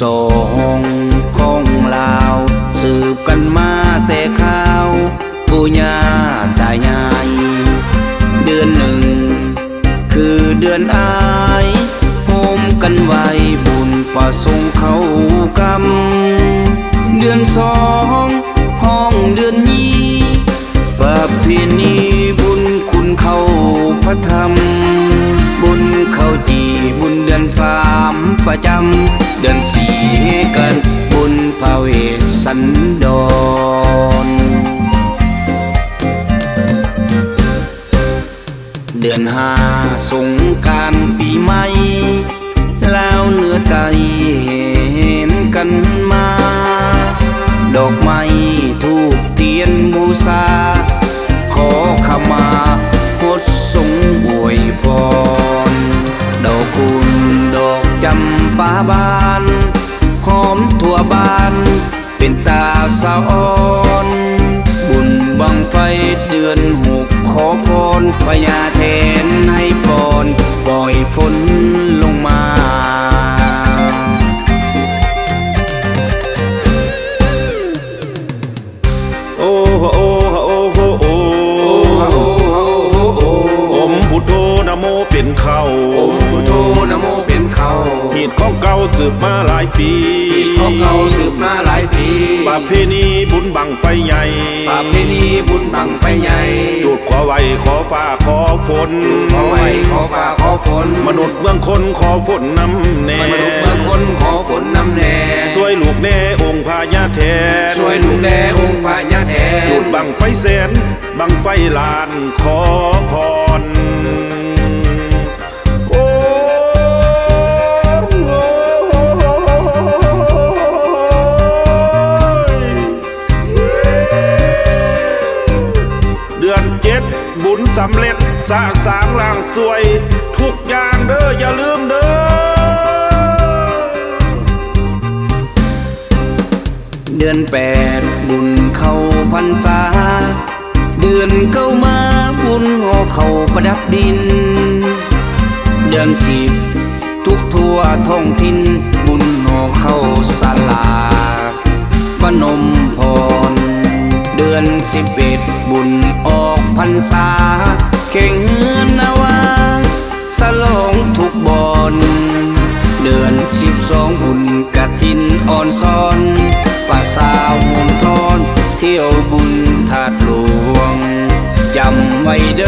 สองของลาว สืบกันมาแต่ข้าวปู่ย่าตายาย เดือนหนึ่ง คือเดือนอายโฮมกันไว้บุญประสงค์เขากำ เดือนสองห้องเดือนนี้ประเพณีบุญคุณเขาพระธรรม บุญเขาจีบุญเดือนสามประจำ เดือนสีกันบุญพระเวสสันดร เดือนห้าสงการปีใหม่แล้วเนื้อไตเห็นกันมา สาวอ่อนบุญบังไฟเดือนหกขอพรพญาเทนให้ปอนปล่อยฝนลงมาโอ้โหโอ้โหโอ้โหโอ้โอมพุทโธนะโมเป็นเขา สืบมาหลายปีของเก่าสืบมาหลายปี ประเพณีบุญบังไฟใหญ่ประเพณีบุญบังไฟใหญ่จุดขอไว้ขอฟ้าขอฝนขอไว้ขอฟ้าขอฝน มนุษย์เมืองคนขอฝนน้ำแน่มนุษย์เมืองคนขอฝนน้ำแน่สวยลูกแน่องค์พญาแทนช่วยดูแลองค์พญาแทจุนดบังไฟแสนบังไฟลานขอพร บุญสำเร็จสร้างสางล่างสวย ทุกอย่างเด้ออย่าลืมเด้อเดือนแปดบุญเข้าพรรษา เดือนเข้ามาบุญห่อเข้าประดับดิน เดือนสิบทุกทั่วท้องถิ่นบุญห่อเข้าสลาพนมพรเดื อนสิบเอ็ดบุญออกพรรษา เข่งเฮือนนาวาสลองทุกบอนเดือนสิบสองบุญกะทินอ่อนซ้อนป่าสาวห่มทอน เที่ยวบุญถาดหลวงจำไว้เด้อ